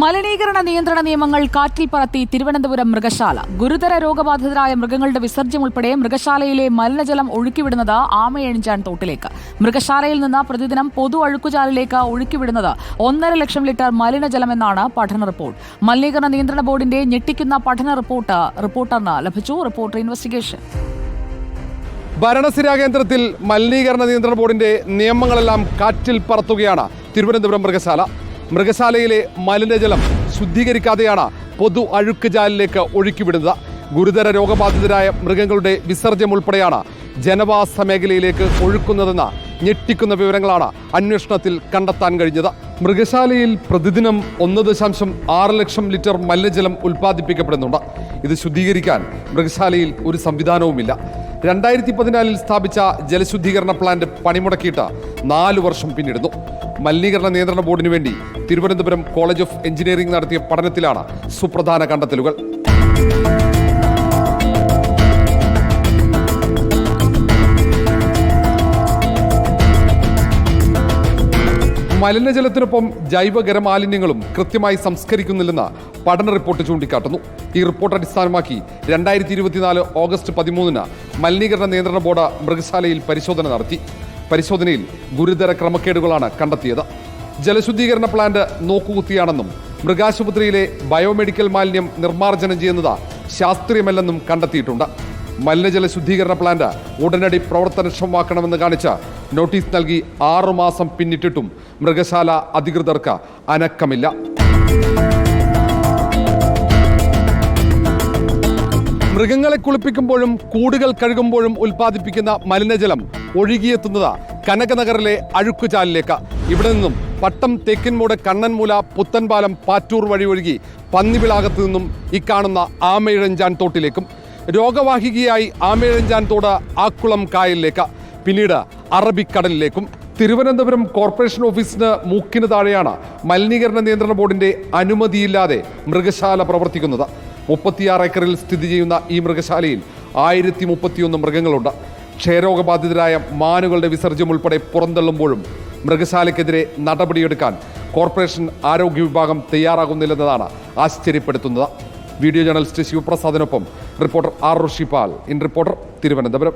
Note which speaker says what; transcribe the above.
Speaker 1: മലിനീകരണ നിയന്ത്രണ നിയമങ്ങൾ കാറ്റിൽ പറത്തി തിരുവനന്തപുരം മൃഗശാല. ഗുരുതര രോഗബാധിതരായ മൃഗങ്ങളുടെ വിസർജ്യം ഉൾപ്പെടെ മൃഗശാലയിലെ മലിനജലം ഒഴുക്കിവിടുന്നത് ആമയഴിഞ്ചാൻ തോട്ടിലേക്ക്. മൃഗശാലയിൽ നിന്ന് പ്രതിദിനം പൊതു അഴുക്കുചാലിലേക്ക് ഒഴുക്കിവിടുന്നത് ഒന്നര ലക്ഷം ലിറ്റർ മലിനജലമെന്നാണ് പഠന റിപ്പോർട്ട്. മലിനീകരണ നിയന്ത്രണ ബോർഡിന്റെ ഞെട്ടിക്കുന്ന പഠന റിപ്പോർട്ട് റിപ്പോർട്ടറിന് ലഭിച്ചു. Reporter investigation.
Speaker 2: ഭരണസിരാ കേന്ദ്രത്തിൽ മലിനീകരണ നിയന്ത്രണ ബോർഡിന്റെ നിയമങ്ങളെല്ലാം കാറ്റിൽ പറത്തുകയാണ് തിരുവനന്തപുരം മൃഗശാല. മൃഗശാലയിലെ മലിനജലം ശുദ്ധീകരിക്കാതെയാണ് പൊതു അഴുക്ക് ജാലിലേക്ക് ഒഴുക്കിവിടുന്നത്. ഗുരുതര രോഗബാധിതരായ മൃഗങ്ങളുടെ വിസർജ്യം ഉൾപ്പെടെയാണ് ജനവാസ മേഖലയിലേക്ക് ഒഴുക്കുന്നതെന്ന ഞെട്ടിക്കുന്ന വിവരങ്ങളാണ് അന്വേഷണത്തിൽ കണ്ടെത്താൻ കഴിഞ്ഞത്. മൃഗശാലയിൽ പ്രതിദിനം ഒന്ന് ദശാംശം ആറ് ലക്ഷം ലിറ്റർ മലിനജലം ഉൽപ്പാദിപ്പിക്കപ്പെടുന്നുണ്ട്. ഇത് ശുദ്ധീകരിക്കാൻ മൃഗശാലയിൽ ഒരു സംവിധാനവുമില്ല. രണ്ടായിരത്തി പതിനാലിൽ സ്ഥാപിച്ച ജലശുദ്ധീകരണ പ്ലാന്റ് പണിമുടക്കിയിട്ട് നാല് വർഷം പിന്നിടുന്നു. മലിനീകരണ നിയന്ത്രണ ബോർഡിന് വേണ്ടി തിരുവനന്തപുരം കോളേജ് ഓഫ് എഞ്ചിനീയറിംഗ് നടത്തിയ പഠനത്തിലാണ് സുപ്രധാന കണ്ടെത്തലുകൾ. മലിനജലത്തിനൊപ്പം ജൈവകര മാലിന്യങ്ങളും കൃത്യമായി സംസ്കരിക്കുന്നില്ലെന്ന് പഠന റിപ്പോർട്ട് ചൂണ്ടിക്കാട്ടുന്നു. ഈ റിപ്പോർട്ട് അടിസ്ഥാനമാക്കി രണ്ടായിരത്തി ഇരുപത്തിനാല് ഓഗസ്റ്റ് പതിമൂന്നിന് മലിനീകരണ നിയന്ത്രണ ബോർഡ് മൃഗശാലയിൽ പരിശോധന നടത്തി. പരിശോധനയിൽ ഗുരുതര ക്രമക്കേടുകളാണ് കണ്ടെത്തിയത്. ജലശുദ്ധീകരണ പ്ലാന്റ് നോക്കുകുത്തിയാണെന്നും മൃഗാശുപത്രിയിലെ ബയോമെഡിക്കൽ മാലിന്യം നിർമ്മാർജനം ചെയ്യുന്നത് ശാസ്ത്രീയമല്ലെന്നും കണ്ടെത്തിയിട്ടുണ്ട്. മലിനജല ശുദ്ധീകരണ പ്ലാന്റ് ഉടനടി പ്രവർത്തനക്ഷമമാക്കണമെന്ന് കാണിച്ച് നോട്ടീസ് നൽകി ആറുമാസം പിന്നിട്ടിട്ടും മൃഗശാല അധികൃതർക്ക് അനക്കമില്ല. മൃഗങ്ങളെ കുളിപ്പിക്കുമ്പോഴും കൂടുകൾ കഴുകുമ്പോഴും ഉൽപ്പാദിപ്പിക്കുന്ന മലിനജലം ഒഴുകിയെത്തുന്നത് കനകനഗറിലെ അഴുക്കുചാലിലേക്ക്. ഇവിടെ നിന്നും പട്ടം തേക്കിൻമൂട് കണ്ണൻമൂല പുത്തൻപാലം പാറ്റൂർ വഴി ഒഴുകി പന്നിവിളാകത്ത് നിന്നും ഇക്കാണുന്ന ആമയിഴഞ്ചാൻ തോട്ടിലേക്കും. രോഗവാഹികയായി ആമയിഴഞ്ചാൻ തോട് ആക്കുളം കായലിലേക്ക് പിന്നീട് അറബിക്കടലിലേക്കും. തിരുവനന്തപുരം കോർപ്പറേഷൻ ഓഫീസിന് മൂക്കിന് താഴെയാണ് മലിനീകരണ നിയന്ത്രണ ബോർഡിന്റെ അനുമതിയില്ലാതെ മൃഗശാല പ്രവർത്തിക്കുന്നത്. മുപ്പത്തിയാറ് ഏക്കറിൽ സ്ഥിതി ചെയ്യുന്ന ഈ മൃഗശാലയിൽ ആയിരത്തി മുപ്പത്തിയൊന്ന് മൃഗങ്ങളുണ്ട്. ക്ഷയരോഗബാധിതരായ മാനുകളുടെ വിസർജ്യം ഉൾപ്പെടെ പുറന്തള്ളുമ്പോഴും മൃഗശാലയ്ക്കെതിരെ നടപടിയെടുക്കാൻ കോർപ്പറേഷൻ ആരോഗ്യ വിഭാഗം തയ്യാറാകുന്നില്ലെന്നതാണ് ആശ്ചര്യപ്പെടുത്തുന്നത്. Video journalist ശിവപ്രസാദിനൊപ്പം reporter R Rishipal. In reporter Thiruvananthapuram.